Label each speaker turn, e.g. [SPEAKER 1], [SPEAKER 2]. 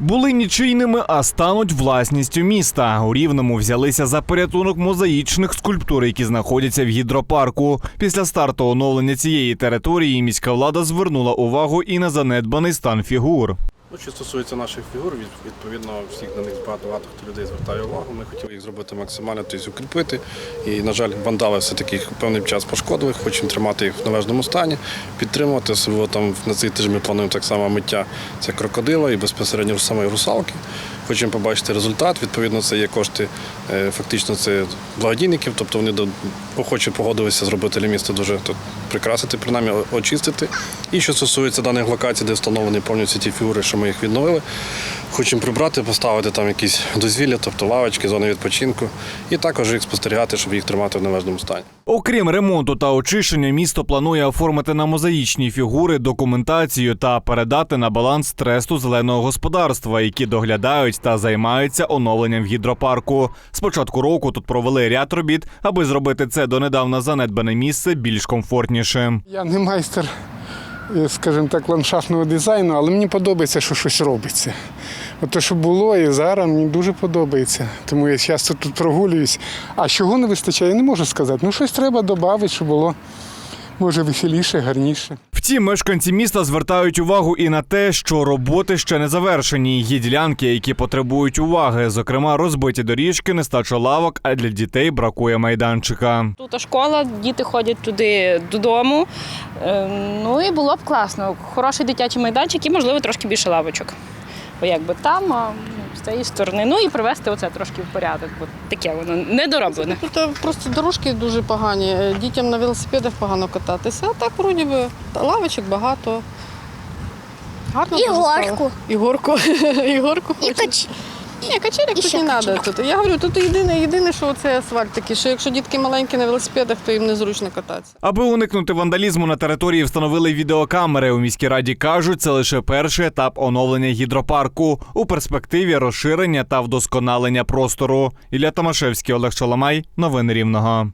[SPEAKER 1] Були нічийними, а стануть власністю міста. У Рівному взялися за порятунок мозаїчних скульптур, які знаходяться в гідропарку. Після старту оновлення цієї території міська влада звернула увагу і на занедбаний стан фігур.
[SPEAKER 2] Ну, що стосується наших фігур, відповідно, всіх на них багато хто людей звертає увагу. Ми хотіли їх зробити максимально, тобто укріпити. І, на жаль, вандали все-таки певний час пошкодили. Хочемо тримати їх в належному стані, підтримувати. Особливо там на цей тиждень ми плануємо так само миття це крокодила і безпосередньо самої русалки. Хочемо побачити результат. Відповідно, це є кошти, е, фактично це благодійників, тобто вони охоче погодилися зробити для міста дуже тут прикрасити, принаймні очистити. І що стосується даних локацій, де встановлені повністю ті фігури, що ми їх відновили, хочемо прибрати, поставити там якісь дозвілля, тобто лавочки, зони відпочинку, і також їх спостерігати, щоб їх тримати в належному стані.
[SPEAKER 1] Окрім ремонту та очищення, місто планує оформити на мозаїчні фігури документацію та передати на баланс тресту зеленого господарства, які доглядають та займаються оновленням гідропарку. З початку року тут провели ряд робіт, аби зробити це донедавна занедбане місце більш комфортнішим.
[SPEAKER 3] Я не майстер, скажімо так, ландшафтного дизайну, але мені подобається, що щось робиться. От те, що було і зараз, мені дуже подобається. Тому я часто тут прогулююсь. А чого не вистачає, я не можу сказати. Ну, щось треба додати, щоб було може веселіше, гарніше.
[SPEAKER 1] Втім, мешканці міста звертають увагу і на те, що роботи ще не завершені. Є ділянки, які потребують уваги, зокрема, розбиті доріжки, нестача лавок, а для дітей бракує майданчика.
[SPEAKER 4] Тут школа, діти ходять туди додому. Е, Ну і було б класно. Хороший дитячий майданчик і, можливо, трошки більше лавочок. Бо якби там, а з цієї сторони. Ну і привести оце трошки в порядок, бо таке воно недороблене.
[SPEAKER 5] Тут просто дорожки дуже погані. е, Дітям на велосипедах погано кататися. А так вроді би лавочок багато. Гарно
[SPEAKER 6] І горку.
[SPEAKER 5] І горку. І горку
[SPEAKER 6] І
[SPEAKER 5] хочуть. Ні,
[SPEAKER 6] качелі
[SPEAKER 5] тут не треба. Тут. Я говорю, тут єдине, єдине, що це асфальт такий, що якщо дітки маленькі на велосипедах, то їм незручно кататися.
[SPEAKER 1] Аби уникнути вандалізму на території встановили відеокамери. У міській раді кажуть, це лише перший етап оновлення гідропарку у перспективі розширення та вдосконалення простору. Ілля Томашевський, Олег Шаламай. Новини Рівного.